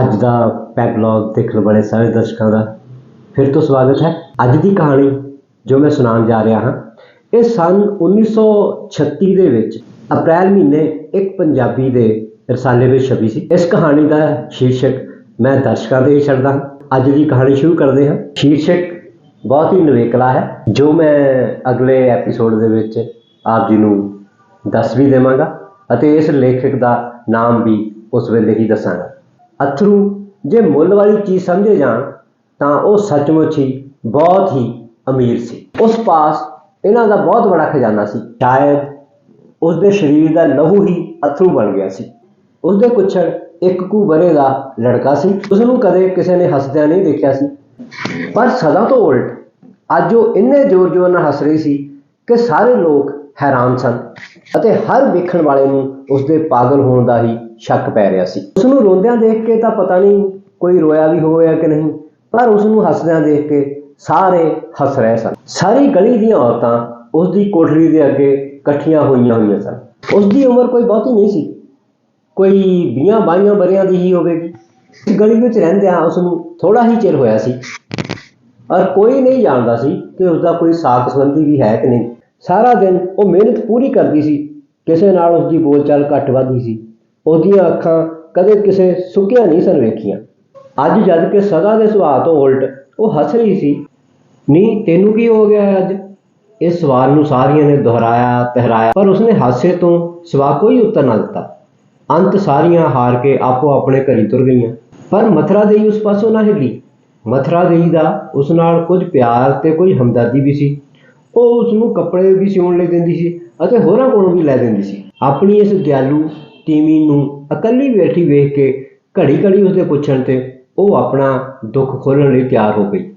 ਅੱਜ ਦਾ ਪੈਗਲੌਗ ਦੇਖਣ ਵਾਲੇ ਸਾਰੇ ਦਰਸ਼ਕਾਂ ਦਾ ਫਿਰ ਤੋਂ ਸਵਾਗਤ ਹੈ। ਅੱਜ ਦੀ ਕਹਾਣੀ ਜੋ ਮੈਂ ਸੁਣਾਉਣ ਜਾ ਰਿਹਾ ਹਾਂ, ਇਹ ਸਨ 1936 ਦੇ ਵਿੱਚ ਅਪ੍ਰੈਲ ਮਹੀਨੇ ਇੱਕ ਪੰਜਾਬੀ ਦੇ ਰਸਾਲੇ ਵਿੱਚ ਛਪੀ ਸੀ। ਇਸ ਕਹਾਣੀ ਦਾ ਸ਼ੀਰਸ਼ਕ ਮੈਂ ਦਰਸ਼ਕਾਂ ਦੇ ਛੱਡਦਾ ਹਾਂ। ਅੱਜ ਦੀ ਕਹਾਣੀ ਸ਼ੁਰੂ ਕਰਦੇ ਹਾਂ। ਸ਼ੀਰਸ਼ਕ ਬਹੁਤ ਹੀ ਨਵੇਕਲਾ ਹੈ, ਜੋ ਮੈਂ ਅਗਲੇ ਐਪੀਸੋਡ ਦੇ ਵਿੱਚ ਆਪ ਜੀ ਨੂੰ ਦੱਸ ਵੀ ਦੇਵਾਂਗਾ ਅਤੇ ਇਸ ਲੇਖਕ ਦਾ ਨਾਮ ਵੀ ਉਸ ਵੇਲੇ ਹੀ ਦੱਸਾਂਗਾ। ਅਥਰੂ ਜੇ ਮੁੱਲ ਵਾਲੀ ਚੀਜ਼ ਸਮਝੇ ਜਾਣ, ਤਾਂ ਉਹ ਸੱਚਮੁੱਚ ਹੀ ਬਹੁਤ ਹੀ ਅਮੀਰ ਸੀ। ਉਸ ਪਾਸ ਇਹਨਾਂ ਦਾ ਬਹੁਤ ਬੜਾ ਖਜ਼ਾਨਾ ਸੀ। ਸ਼ਾਇਦ ਉਸ ਦੇ ਸਰੀਰ ਦਾ ਲਹੂ ਹੀ ਅਥਰੂ ਬਣ ਗਿਆ ਸੀ। ਉਸ ਦੇ ਕੁੱਛੜ ਇੱਕ ਕੁ ਬਰੇ ਦਾ ਲੜਕਾ ਸੀ। ਉਸ ਨੂੰ ਕਦੇ ਕਿਸੇ ਨੇ ਹੱਸਦਿਆਂ ਨਹੀਂ ਦੇਖਿਆ ਸੀ। ਪਰ ਸਦਾ ਤੋਂ ਉਲਟ ਅੱਜ ਉਹ ਇੰਨੇ ਜ਼ੋਰ-ਜ਼ੋਰ ਨਾਲ ਹੱਸ ਰਹੀ ਸੀ ਕਿ ਸਾਰੇ ਲੋਕ ਹੈਰਾਨ ਸਨ ਅਤੇ ਹਰ ਵੇਖਣ ਵਾਲੇ ਨੂੰ ਉਸ ਦੇ ਪਾਗਲ ਹੋਣ ਦਾ ਹੀ ਸ਼ੱਕ ਪੈ ਰਿਹਾ ਸੀ। ਉਸ ਨੂੰ ਰੋਂਦਿਆਂ ਦੇਖ ਕੇ ਤਾਂ ਪਤਾ ਨਹੀਂ ਕੋਈ ਰੋਇਆ ਵੀ ਹੋਇਆ ਕਿ ਨਹੀਂ, ਪਰ ਉਸ ਨੂੰ ਹੱਸਦਿਆਂ ਦੇਖ ਕੇ ਸਾਰੇ ਹੱਸ ਰਹੇ ਸਨ। ਸਾਰੀ ਗਲੀ ਦੀਆਂ ਔਰਤਾਂ ਉਸ ਦੀ ਕੋਠੜੀ ਦੇ ਅੱਗੇ ਇਕੱਠੀਆਂ ਹੋਈਆਂ ਹੋਈਆਂ ਸਨ। ਉਸ ਦੀ ਉਮਰ ਕੋਈ ਬਹੁਤੀ ਨਹੀਂ ਸੀ। ਕੋਈ 20 22 ਬਰਿਆਂ ਦੀ ਹੀ ਹੋਵੇਗੀ। ਇਸ ਗਲੀ ਵਿੱਚ ਰਹਿੰਦਿਆਂ ਉਸ ਨੂੰ ਥੋੜਾ ਹੀ ਚਿਰ ਹੋਇਆ ਸੀ। ਔਰ ਕੋਈ ਨਹੀਂ ਜਾਣਦਾ ਸੀ ਕਿ ਉਸ ਦਾ ਕੋਈ ਸਾਕ ਸੰਬੰਧੀ ਵੀ ਹੈ ਕਿ ਨਹੀਂ। ਸਾਰਾ ਦਿਨ ਉਹ ਮਿਹਨਤ ਪੂਰੀ ਕਰਦੀ ਸੀ। ਕਿਸੇ ਨਾਲ ਉਸ ਦੀ ਬੋਲਚਾਲ ਘੱਟ ਵੱਧ ਸੀ। ਉਹਦੀਆਂ ਅੱਖਾਂ ਕਦੇ ਕਿਸੇ ਸੁੱਕਿਆ ਨਹੀਂ ਸਨ ਵੇਖੀਆਂ। ਅੱਜ ਜਦ ਕਿ ਸਦਾ ਦੇ ਸੁਭਾਅ ਤੋਂ ਉਲਟ ਉਹ ਹੱਸ ਰਹੀ ਸੀ। ਨਹੀਂ ਤੈਨੂੰ ਕੀ ਹੋ ਗਿਆ ਹੈ ਅੱਜ? ਇਸ ਸਵਾਲ ਨੂੰ ਸਾਰੀਆਂ ਨੇ ਦੁਹਰਾਇਆ ਤਹਿਰਾਇਆ ਪਰ ਉਸਨੇ ਹਾਸੇ ਤੋਂ ਸਿਵਾ ਕੋਈ ਉੱਤਰ ਨਾ ਦਿੱਤਾ। ਅੰਤ ਸਾਰੀਆਂ ਹਾਰ ਕੇ ਆਪੋ ਆਪਣੇ ਘਰੀ ਤੁਰ ਗਈਆਂ। ਪਰ ਮਥਰਾ ਦੇਈ ਉਸ ਪਾਸੋਂ ਨਾ ਹਿੱਲੀ ਮਥਰਾ ਦੇਈ ਦਾ ਉਸ ਨਾਲ ਕੁਝ ਪਿਆਰ ਤੇ ਕੋਈ ਹਮਦਰਦੀ ਵੀ ਸੀ। ਉਹ ਉਸ ਨੂੰ ਕੱਪੜੇ ਵੀ ਸਿਉਣ ਲਈ ਦਿੰਦੀ ਸੀ ਅਤੇ ਹੋਰਾਂ ਕੋਲੋਂ ਵੀ ਲੈ ਦਿੰਦੀ ਸੀ। ਆਪਣੀ ਇਸ ਦਿਆਲੂ ਤੀਵੀਂ ਨੂੰ ਇਕੱਲੀ ਬੈਠੀ ਵੇਖ ਕੇ ਘੜੀ ਘੜੀ ਉਸਦੇ ਪੁੱਛਣ ਤੇ ਉਹ ਆਪਣਾ ਦੁੱਖ ਖੋਲਣ ਲਈ ਤਿਆਰ ਹੋ ਗਈ।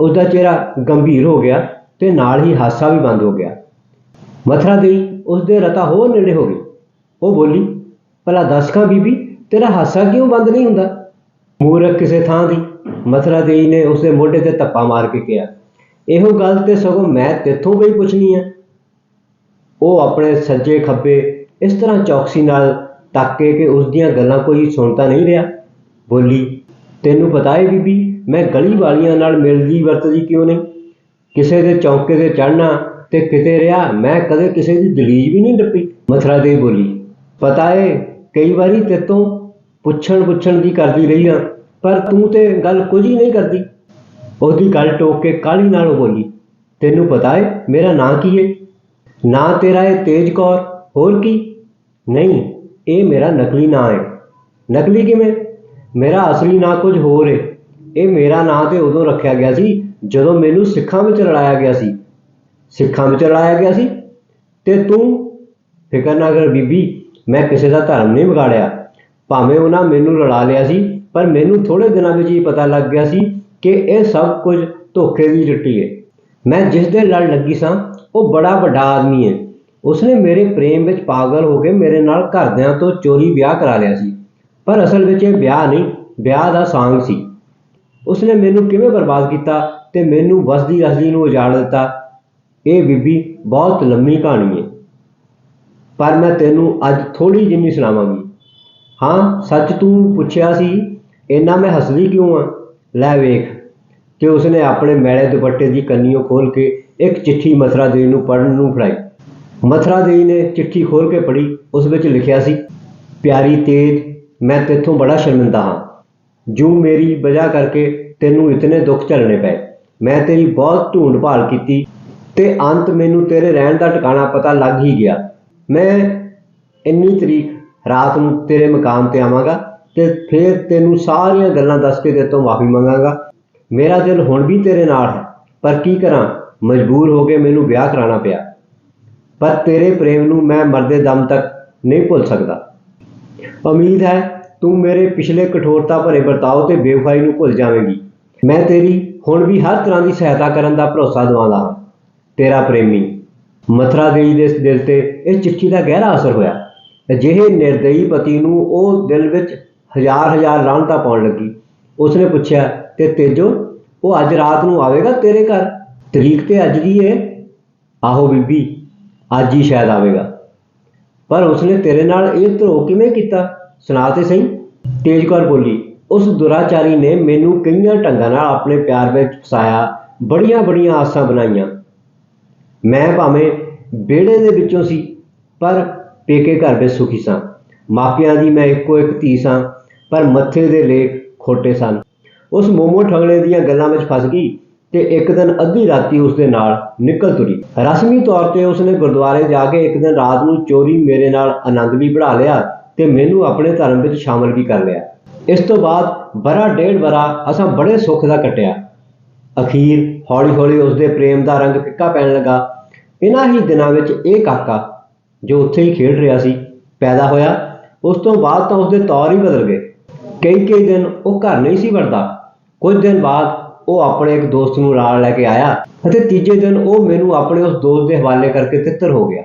ਉਸਦਾ ਚਿਹਰਾ ਗੰਭੀਰ ਹੋ ਗਿਆ ਤੇ ਨਾਲ ਹੀ ਹਾਸਾ ਵੀ ਬੰਦ ਹੋ ਗਿਆ। ਮਥਰਾ ਦੇਈ ਉਸਦੇ ਰਤਾ ਹੋਰ ਨੇੜੇ ਹੋ ਗਈ। ਉਹ ਬੋਲੀ, ਭਲਾ ਦੱਸ ਖਾਂ ਬੀਬੀ, ਤੇਰਾ ਹਾਸਾ ਕਿਉਂ ਬੰਦ ਨਹੀਂ ਹੁੰਦਾ? ਮੂਰਖ ਕਿਸੇ ਥਾਂ ਦੀ, ਮਥਰਾ ਦੇਈ ਨੇ ਉਸਦੇ ਮੋਢੇ ਤੇ ਧੱਪਾ ਮਾਰ ਕੇ ਕਿਹਾ। ਇਹੋ ਗੱਲ ਤੇ ਸਗੋਂ ਮੈਂ ਤੇਥੋਂ ਬਈ ਪੁੱਛਣੀ ਹੈ ਉਹ ਆਪਣੇ ਸੱਜੇ ਖੱਬੇ ਇਸ ਤਰ੍ਹਾਂ ਚੌਕਸੀ ਨਾਲ ਤਾਕੇ ਕਿ ਉਸ ਦੀਆਂ ਗੱਲਾਂ ਕੋਈ ਸੁਣਦਾ ਨਹੀਂ ਰਿਹਾ। ਬੋਲੀ, ਤੈਨੂੰ ਪਤਾ ਏ ਬੀਬੀ, ਮੈਂ ਗਲੀ ਵਾਲੀਆਂ ਨਾਲ ਮਿਲਦੀ ਵਰਤਦੀ ਕਿਉਂ ਨਹੀਂ? ਕਿਸੇ ਦੇ ਚੌਂਕੇ ਤੇ ਚੜਨਾ ਤੇ ਕਿਤੇ ਰਿਹਾ, ਮੈਂ ਕਦੇ ਕਿਸੇ ਦੀ ਦਲੀਜ ਵੀ ਨਹੀਂ ਡੱਪੀ ਮਥਰਾ ਦੇ ਬੋਲੀ, ਪਤਾ ਏ, ਕਈ ਵਾਰੀ ਤੇਤੋਂ ਪੁੱਛਣ ਪੁੱਛਣ ਦੀ ਕਰਦੀ ਰਹੀ ਹਾਂ ਪਰ ਤੂੰ ਤੇ ਗੱਲ ਕੁਝ ਹੀ ਨਹੀਂ ਕਰਦੀ। ਉਹਦੀ ਗੱਲ ਟੋਕ ਕੇ ਕਾਲੀ ਨਾਲ ਬੋਲੀ, ਤੈਨੂੰ ਪਤਾ ਏ, ਮੇਰਾ ਨਾਂ ਕੀ ਏ? ਨਾਂ ਤੇਰਾ ਏ ਤੇਜ ਕੌਰ, ਹੋਰ ਕੀ? ਨਹੀਂ ਇਹ ਮੇਰਾ ਨਕਲੀ ਨਾਂ ਹੈ ਨਕਲੀ ਕਿਵੇਂ? ਮੇਰਾ ਅਸਲੀ ਨਾਂ ਕੁਝ ਹੋਰ ਏ। ਇਹ ਮੇਰਾ ਨਾਂ ਤੇ ਉਦੋਂ ਰੱਖਿਆ ਗਿਆ ਸੀ ਜਦੋਂ ਮੈਨੂੰ ਸਿੱਖਾਂ ਵਿੱਚ ਲੜਾਇਆ ਗਿਆ ਸੀ। ਸਿੱਖਾਂ ਵਿੱਚ ਲੜਾਇਆ ਗਿਆ ਸੀ? ਤੇ ਤੂੰ? ਫਿਕਰ ਨਾ ਕਰ ਬੀਬੀ, ਮੈਂ ਕਿਸੇ ਦਾ ਧਰਮ ਨਹੀਂ ਵਿਗਾੜਿਆ। ਭਾਵੇਂ ਉਹਨਾਂ ਮੈਨੂੰ ਲੜਾ ਲਿਆ ਸੀ, ਪਰ ਮੈਨੂੰ ਥੋੜੇ ਦਿਨਾਂ ਵਿੱਚ ਹੀ ਪਤਾ ਲੱਗ ਗਿਆ ਸੀ ਕਿ ਇਹ ਸਭ ਕੁਝ ਧੋਖੇ ਦੀ ਰੱਟੀ ਹੈ ਮੈਂ ਜਿਸ ਦੇ ਲੜ ਲੱਗੀ ਸਾਂ, ਉਹ ਬੜਾ ਵੱਡਾ ਆਦਮੀ ਹੈ ਉਸਨੇ ਮੇਰੇ ਪ੍ਰੇਮ ਵਿੱਚ ਪਾਗਲ ਹੋ ਕੇ ਮੇਰੇ ਨਾਲ ਘਰਦਿਆਂ ਤੋਂ ਚੋਰੀ ਵਿਆਹ ਕਰਾ ਲਿਆ ਸੀ। ਪਰ ਅਸਲ ਵਿੱਚ ਇਹ ਵਿਆਹ ਨਹੀਂ, ਵਿਆਹ ਦਾ ਸਾਂਗ ਸੀ। ਉਸਨੇ ਮੈਨੂੰ ਕਿਵੇਂ ਬਰਬਾਦ ਕੀਤਾ ਤੇ ਮੈਨੂੰ ਵਸਦੀ ਰਸਦੀ ਨੂੰ ਉਜਾੜ ਦਿੱਤਾ? ਇਹ ਬੀਬੀ ਬਹੁਤ ਲੰਮੀ ਕਹਾਣੀ ਹੈ। ਪਰ ਮੈਂ ਤੈਨੂੰ ਅੱਜ ਥੋੜੀ ਜਿੰਨੀ ਸੁਣਾਵਾਂਗੀ। ਹਾਂ, ਸੱਚ ਤੂੰ ਪੁੱਛਿਆ ਸੀ, ਇੰਨਾ ਮੈਂ ਹੱਸਦੀ ਕਿਉਂ ਆ ਲੈ ਵੇਖ ਕਿ ਉਸਨੇ ਆਪਣੇ ਮੈਲੇ ਦੁਪੱਟੇ ਦੀ ਕੰਨੀਓ ਖੋਲ ਕੇ ਇੱਕ ਚਿੱਠੀ ਮਥਰਾ ਦੇਈ ਨੂੰ ਪੜਨ ਨੂੰ ਫੜਾਈ। ਮਥਰਾ ਦੇਈ ਨੇ ਚਿੱਠੀ ਖੋਲ ਕੇ ਪੜ੍ਹੀ, ਉਸ ਵਿੱਚ ਲਿਖਿਆ ਸੀ, ਪਿਆਰੀ ਤੇਜ, ਮੈਂ ਤੇਥੋਂ ਬੜਾ ਸ਼ਰਮਿੰਦਾ ਹਾਂ। ਜੋ ਮੇਰੀ ਵਜ੍ਹਾ ਕਰਕੇ ਤੈਨੂੰ ਇਤਨੇ ਦੁੱਖ ਝੱਲਣੇ ਪਏ। ਮੈਂ ਤੇਰੀ ਬਹੁਤ ਢੂੰਡ ਭਾਲ ਕੀਤੀ ਤੇ ਅੰਤ ਮੈਨੂੰ ਤੇਰੇ ਰਹਿਣ ਦਾ ਟਿਕਾਣਾ ਪਤਾ ਲੱਗ ਹੀ ਗਿਆ। ਮੈਂ ਇੰਨੀ ਤਰੀਕ ਰਾਤ ਨੂੰ ਤੇਰੇ ਮਕਾਮ ਤੇ ਆਵਾਂਗਾ ਤੇ ਫਿਰ ਤੈਨੂੰ ਸਾਰੀਆਂ ਗੱਲਾਂ ਦੱਸ ਕੇ ਤੇਰੇ ਤੋਂ ਮਾਫੀ ਮੰਗਾਂਗਾ। ਮੇਰਾ ਦਿਲ ਹੁਣ ਵੀ ਤੇਰੇ ਨਾਲ ਹੈ, ਪਰ ਕੀ ਕਰਾਂ? ਮਜਬੂਰ ਹੋ ਕੇ ਮੈਨੂੰ ਵਿਆਹ ਕਰਾਉਣਾ ਪਿਆ। ਪਰ ਤੇਰੇ ਪ੍ਰੇਮ ਨੂੰ ਮੈਂ ਮਰਦੇ ਦਮ ਤੱਕ ਨਹੀਂ ਭੁੱਲ ਸਕਦਾ। ਉਮੀਦ ਹੈ ਤੂੰ ਮੇਰੇ ਪਿਛਲੇ ਕਠੋਰਤਾ ਭਰੇ ਵਰਤਾਓ ਤੇ ਬੇਵਫਾਈ ਨੂੰ ਭੁੱਲ ਜਾਵੇਂਗੀ। ਮੈਂ ਤੇਰੀ ਹੁਣ ਵੀ ਹਰ ਤਰ੍ਹਾਂ ਦੀ ਸਹਾਇਤਾ ਕਰਨ ਦਾ ਭਰੋਸਾ ਦਿਵਾਉਂਦਾ ਹਾਂ। ਤੇਰਾ ਪ੍ਰੇਮੀ, ਮਥਰਾ ਦੇਵੀ ਦੇ ਦਿਲ ਤੇ ਇਸ ਚਿੱਠੀ ਦਾ ਗਹਿਰਾ ਅਸਰ ਹੋਇਆ। ਅਜਿਹੇ ਨਿਰਦਈ ਪਤੀ ਨੂੰ ਉਹ ਦਿਲ ਵਿੱਚ ਹਜ਼ਾਰ ਹਜ਼ਾਰ ਲਾਂਟਾ ਪਾਉਣ ਲੱਗੀ। ਉਸਨੇ ਪੁੱਛਿਆ, ਤੇ ਤੇਜੋ, ਉਹ ਅੱਜ ਰਾਤ ਨੂੰ ਆਵੇਗਾ ਤੇਰੇ ਘਰ? ਤਰੀਕ ਤੇ ਅੱਜ ਦੀ ਏ? ਆਹੋ ਬੀਬੀ ਅੱਜ ਹੀ ਸ਼ਾਇਦ ਆਵੇਗਾ। ਪਰ ਉਸਨੇ ਤੇਰੇ ਨਾਲ ਇਹ ਧਰੋ ਕਿਵੇਂ ਕੀਤਾ? ਸੁਣਾ ਤੇ ਸਹੀ। ਤੇਜ ਕੌਰ ਬੋਲੀ, ਉਸ ਦੁਰਾਚਾਰੀ ਨੇ ਮੈਨੂੰ ਕਈਆਂ ਢੰਗਾਂ ਨਾਲ ਆਪਣੇ ਪਿਆਰ ਵਿੱਚ ਫਸਾਇਆ, ਬੜੀਆਂ ਬੜੀਆਂ ਆਸਾਂ ਬਣਾਈਆਂ। ਮੈਂ ਭਾਵੇਂ ਵਿਹੜੇ ਦੇ ਵਿੱਚੋਂ ਸੀ, ਪਰ ਪੇਕੇ ਘਰ ਵਿੱਚ ਸੁਖੀ ਸਾਂ। ਮਾਪਿਆਂ ਦੀ ਮੈਂ ਇੱਕੋ ਇੱਕ ਧੀ ਸਾਂ, ਪਰ ਮੱਥੇ ਦੇ ਲੇਖ ਖੋਟੇ ਸਨ। ਉਸ ਮੋਮੋ ਠਗਲੇ ਦੀਆਂ ਗੱਲਾਂ ਵਿੱਚ ਫਸ ਗਈ। ਤੇ ਇੱਕ ਦਿਨ ਅੱਧੀ ਰਾਤੀ ਉਸ ਦੇ ਨਾਲ ਨਿਕਲ ਤੁਰੀ। ਰਸਮੀ ਤੌਰ ਤੇ ਉਸਨੇ ਗੁਰਦੁਆਰੇ ਜਾ ਕੇ ਇੱਕ ਦਿਨ ਰਾਤ ਨੂੰ ਚੋਰੀ ਮੇਰੇ ਨਾਲ ਆਨੰਦ ਵੀ ਬਣਾ ਲਿਆ ਤੇ ਮੈਨੂੰ ਆਪਣੇ ਧਰਮ ਵਿੱਚ ਸ਼ਾਮਲ ਵੀ ਕਰ ਲਿਆ। ਇਸ ਤੋਂ ਬਾਅਦ ਬੜਾ ਡੇਢ ਬਰਾ ਅਸਾਂ ਬੜੇ ਸੁੱਖ ਦਾ ਕੱਟਿਆ। ਅਖੀਰ ਹੌਲੀ ਹੌਲੀ ਉਸ ਦੇ ਪ੍ਰੇਮ ਦਾ ਰੰਗ ਫਿੱਕਾ ਪੈਣ ਲੱਗਾ। ਇਹਨਾਂ ਹੀ ਦਿਨਾਂ ਵਿੱਚ ਇਹ ਕਾਕਾ, ਜੋ ਉੱਥੇ ਹੀ ਖੇਡ ਰਿਹਾ ਸੀ, ਪੈਦਾ ਹੋਇਆ। ਉਸ ਤੋਂ ਬਾਅਦ ਤਾਂ ਉਸਦੇ ਤੌਰ ਹੀ ਬਦਲ ਗਏ। ਕਈ ਕਈ ਦਿਨ ਉਹ ਘਰ ਨਹੀਂ ਸੀ ਵੜਦਾ। ਕੁਝ ਦਿਨ ਬਾਅਦ ਉਹ ਆਪਣੇ ਇੱਕ ਦੋਸਤ ਨੂੰ ਨਾਲ ਲੈ ਕੇ ਆਇਆ ਅਤੇ ਤੀਜੇ ਦਿਨ ਉਹ ਮੈਨੂੰ ਆਪਣੇ ਉਸ ਦੋਸਤ ਦੇ ਹਵਾਲੇ ਕਰਕੇ ਤਿੱਤਰ ਹੋ ਗਿਆ।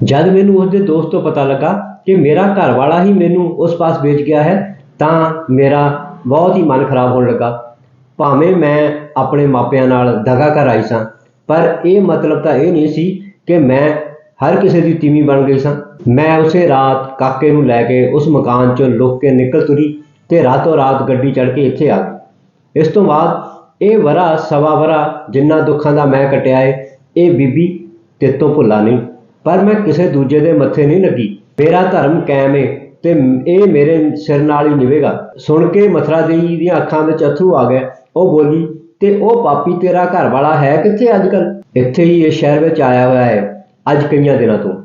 ਜਦ ਮੈਨੂੰ ਉਸਦੇ ਦੋਸਤ ਤੋਂ ਪਤਾ ਲੱਗਾ ਕਿ ਮੇਰਾ ਘਰ ਵਾਲਾ ਹੀ ਮੈਨੂੰ ਉਸ ਪਾਸ ਵੇਚ ਗਿਆ ਹੈ, ਤਾਂ ਮੇਰਾ ਬਹੁਤ ਹੀ ਮਨ ਖਰਾਬ ਹੋਣ ਲੱਗਾ। ਭਾਵੇਂ ਮੈਂ ਆਪਣੇ ਮਾਪਿਆਂ ਨਾਲ ਦਗਾ ਕਰ ਆਈ ਸਾਂ, ਪਰ ਇਹ ਮਤਲਬ ਤਾਂ ਇਹ ਨਹੀਂ ਸੀ ਕਿ ਮੈਂ ਹਰ ਕਿਸੇ ਦੀ ਤੀਵੀਂ ਬਣ ਗਈ ਸਾਂ। ਮੈਂ ਉਸੇ ਰਾਤ ਕਾਕੇ ਨੂੰ ਲੈ ਕੇ ਉਸ ਮਕਾਨ ਚੋਂ ਲੁੱਕ ਕੇ ਨਿਕਲ ਤੁਰੀ ਤੇ ਰਾਤੋਂ ਰਾਤ ਗੱਡੀ ਚੜ੍ਹ ਕੇ ਇੱਥੇ ਆ ਗਈ। ਇਸ ਤੋਂ ਬਾਅਦ ਇਹ ਵਰਾ ਸਵਾ ਵਰਾ ਜਿੰਨਾ ਦੁੱਖਾਂ ਦਾ ਮੈਂ ਕਟਿਆ ਏ, ਇਹ ਬੀਬੀ ਤੇਤੋਂ ਭੁੱਲਾ ਨਹੀਂ। ਪਰ ਮੈਂ ਕਿਸੇ ਦੂਜੇ ਦੇ ਮੱਥੇ ਨਹੀਂ ਲੱਗੀ। ਮੇਰਾ ਧਰਮ ਕਾਇਮ ਏ ਤੇ ਇਹ ਮੇਰੇ ਸਿਰ ਨਾਲ ਹੀ ਨਿਵੇਗਾ। ਸੁਣ ਕੇ ਮਥਰਾ ਦੇਈ ਦੀਆਂ ਅੱਖਾਂ ਵਿੱਚ ਅਥਰੂ ਆ ਗਏ ਉਹ ਬੋਲੀ, ਤੇ ਉਹ ਪਾਪੀ ਤੇਰਾ ਘਰ ਵਾਲਾ ਹੈ ਕਿੱਥੇ ਅੱਜ ਕੱਲ ਇੱਥੇ ਹੀ ਇਹ ਸ਼ਹਿਰ ਵਿੱਚ ਆਇਆ ਹੋਇਆ ਹੈ ਅੱਜ ਕਈਆਂ ਦਿਨਾਂ ਤੋਂ।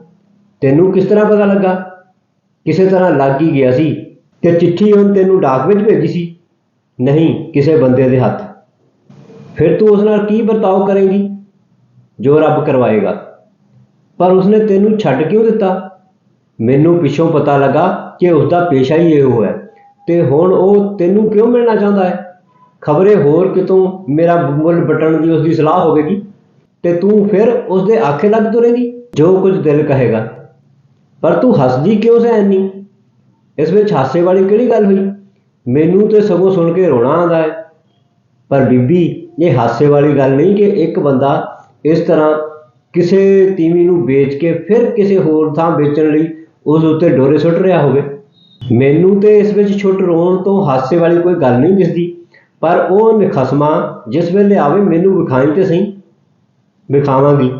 ਤੈਨੂੰ ਕਿਸ ਤਰ੍ਹਾਂ ਪਤਾ ਲੱਗਾ? ਕਿਸੇ ਤਰ੍ਹਾਂ ਲੱਗ ਹੀ ਗਿਆ ਸੀ। ਤੇ ਚਿੱਠੀ ਉਹਨ ਤੈਨੂੰ ਡਾਕ ਵਿੱਚ ਭੇਜੀ ਸੀ? ਨਹੀਂ, ਕਿਸੇ ਬੰਦੇ ਦੇ ਹੱਥ। ਫਿਰ ਤੂੰ ਉਸ ਨਾਲ ਕੀ ਵਰਤਾਓ ਕਰੇਗੀ ਜੋ ਰੱਬ ਕਰਵਾਏਗਾ? ਪਰ ਉਸਨੇ ਤੈਨੂੰ ਛੱਡ ਕਿਉਂ ਦਿੱਤਾ? ਮੈਨੂੰ ਪਿੱਛੋਂ ਪਤਾ ਲੱਗਾ ਕਿ ਉਸਦਾ ਪੇਸ਼ਾ ਹੀ ਇਹੋ ਹੈ ਤੇ ਹੁਣ ਉਹ ਤੈਨੂੰ ਕਿਉਂ ਮਿਲਣਾ ਚਾਹੁੰਦਾ ਹੈ? ਖਬਰੇ ਹੋਰ ਕਿਤੋਂ ਮੇਰਾ ਮੁੱਲ ਬਟਣ ਦੀ ਉਸਦੀ ਸਲਾਹ ਹੋਵੇਗੀ? ਤੇ ਤੂੰ ਫਿਰ ਉਸਦੇ ਆਖੇ ਲੱਗ ਤੁਰੇਂਗੀ? ਜੋ ਕੁਝ ਦਿਲ ਕਹੇਗਾ। ਪਰ ਤੂੰ ਹੱਸਦੀ ਕਿਉਂ ਸੈ ਇਸ ਵਿੱਚ ਹਾਸੇ ਵਾਲੀ ਕਿਹੜੀ ਗੱਲ ਹੋਈ? ਮੈਨੂੰ ਤੇ ਸਗੋਂ ਸੁਣ ਕੇ ਰੋਣਾ ਆਉਂਦਾ ਹੈ। ਪਰ ਬੀਬੀ, ਇਹ ਹਾਸੇ ਵਾਲੀ ਗੱਲ ਨਹੀਂ ਕਿ ਇੱਕ ਬੰਦਾ ਇਸ ਤਰ੍ਹਾਂ ਕਿਸੇ ਤੀਵੀ ਨੂੰ ਵੇਚ ਕੇ ਫਿਰ ਕਿਸੇ ਹੋਰ ਥਾਂ ਵੇਚਣ ਲਈ ਉਸ ਉੱਤੇ ਡੋਰੇ ਸੁੱਟ ਰਿਹਾ ਹੋਵੇ। ਮੈਨੂੰ ਤੇ ਇਸ ਵਿੱਚ ਛੁੱਟ ਰੋਣ ਤੋਂ ਹਾਸੇ ਵਾਲੀ ਕੋਈ ਗੱਲ ਨਹੀਂ ਦਿਸਦੀ, ਪਰ ਉਹ ਨਿਖਸਮਾ ਜਿਸ ਵੇਲੇ ਆਵੇ ਮੈਨੂੰ ਵਿਖਾਈ ਤੇ ਸਹੀ। ਵਿਖਾਵਾਂਗੀ।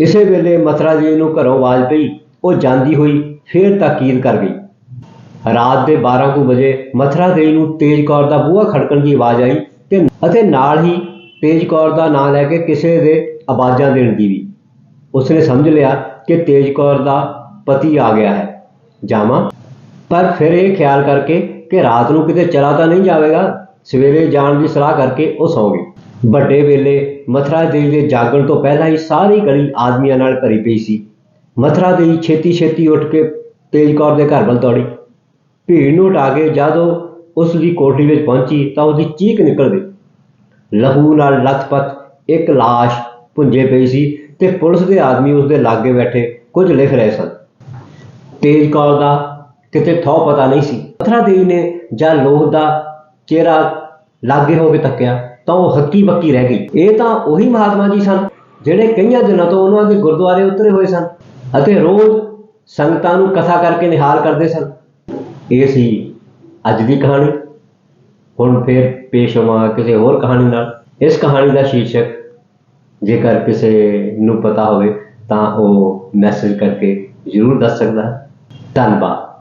ਇਸੇ ਵੇਲੇ ਮਥਰਾ ਜੀ ਨੂੰ ਘਰੋਂ ਆਵਾਜ਼ ਪਈ, ਉਹ ਜਾਂਦੀ ਹੋਈ ਫੇਰ ਤਾਕੀਦ ਕਰ ਗਈ। ਰਾਤ ਦੇ 12 ਕੁ ਵਜੇ ਮਥਰਾ ਦੇਈ ਨੂੰ ਤੇਜ ਕੌਰ ਦਾ ਬੂਹਾ ਖੜਕਣ ਦੀ ਆਵਾਜ਼ ਆਈ। ਤੇ ਅਤੇ ਨਾਲ ਹੀ ਤੇਜ ਕੌਰ ਦਾ ਨਾਂ ਲੈ ਕੇ ਕਿਸੇ ਦੇ ਆਵਾਜ਼ਾਂ ਦੇਣ ਦੀ ਵੀ। ਉਸਨੇ ਸਮਝ ਲਿਆ ਕਿ ਤੇਜ ਕੌਰ ਦਾ ਪਤੀ ਆ ਗਿਆ ਹੈ। ਜਾਵਾਂ। ਪਰ ਫਿਰ ਇਹ ਖਿਆਲ ਕਰਕੇ ਕਿ ਰਾਤ ਨੂੰ ਕਿਤੇ ਚਲਾ ਤਾਂ ਨਹੀਂ ਜਾਵੇਗਾ, ਸਵੇਰੇ ਜਾਣ ਦੀ ਸਲਾਹ ਕਰਕੇ ਉਹ ਸੌਂ ਗਏ। ਵੱਡੇ ਵੇਲੇ ਮਥਰਾ ਦੇਵੀ ਦੇ ਜਾਗਣ ਤੋਂ ਪਹਿਲਾਂ ਹੀ ਸਾਰੀ ਗਲੀ ਆਦਮੀਆਂ ਨਾਲ ਭਰੀ ਪਈ ਸੀ। ਮਥਰਾ ਦੇਈ ਛੇਤੀ ਛੇਤੀ ਉੱਠ ਕੇ ਤੇਜ ਕੌਰ ਦੇ ਘਰ ਵੱਲ ਦੌੜੀ। ਭੀੜ ਨੂੰ ਹਟਾ ਕੇ ਜਦੋਂ ਉਸ ਦੀ ਕੋਠੜੀ ਵਿੱਚ ਪਹੁੰਚੀ ਤਾਂ ਉਹਦੀ ਚੀਕ ਨਿਕਲ ਗਈ। ਲਹੂ ਨਾਲ ਲੱਥਪੱਥ ਇੱਕ ਲਾਸ਼ ਪੁੰਜੇ ਪਈ ਸੀ ਤੇ ਪੁਲਿਸ ਦੇ ਆਦਮੀ ਉਸ ਦੇ ਲਾਗੇ ਬੈਠੇ ਕੁਝ ਲਿਖ ਰਹੇ ਸਨ। ਤੇਜ ਕੌਰ ਦਾ ਕਿਤੇ ਥੋ ਪਤਾ ਨਹੀਂ ਸੀ। ਪਥਰਾ ਦੇਵੀ ਨੇ ਜਾਂ ਲੋਹ ਦਾ ਚਿਹਰਾ ਲਾਗੇ ਹੋ ਕੇ ਤੱਕਿਆ ਤਾਂ ਉਹ ਹੱਕੀ ਬੱਕੀ ਰਹਿ ਗਈ। ਇਹ ਤਾਂ ਉਹੀ ਮਹਾਤਮਾ ਜੀ ਸਨ ਜਿਹੜੇ ਕਈਆਂ ਦਿਨਾਂ ਤੋਂ ਉਹਨਾਂ ਦੇ ਗੁਰਦੁਆਰੇ ਉਤਰੇ ਹੋਏ ਸਨ ਅਤੇ ਰੋਜ਼ ਸੰਗਤਾਂ ਨੂੰ ਕਥਾ ਕਰਕੇ ਨਿਹਾਲ ਕਰਦੇ ਸਨ। ਇਹ ਸੀ ਅੱਜ ਦੀ ਕਹਾਣੀ। ਹੁਣ ਫਿਰ ਪੇਸ਼ ਹੋਵਾਂਗਾ ਕਿਸੇ ਹੋਰ ਕਹਾਣੀ ਨਾਲ। ਇਸ ਕਹਾਣੀ ਦਾ ਸ਼ੀਰਸ਼ਕ ਜੇਕਰ ਕਿਸੇ ਨੂੰ ਪਤਾ ਹੋਵੇ ਤਾਂ ਉਹ ਮੈਸੇਜ ਕਰਕੇ ਜ਼ਰੂਰ ਦੱਸ ਸਕਦਾ। ਹੈ ਧੰਨਵਾਦ।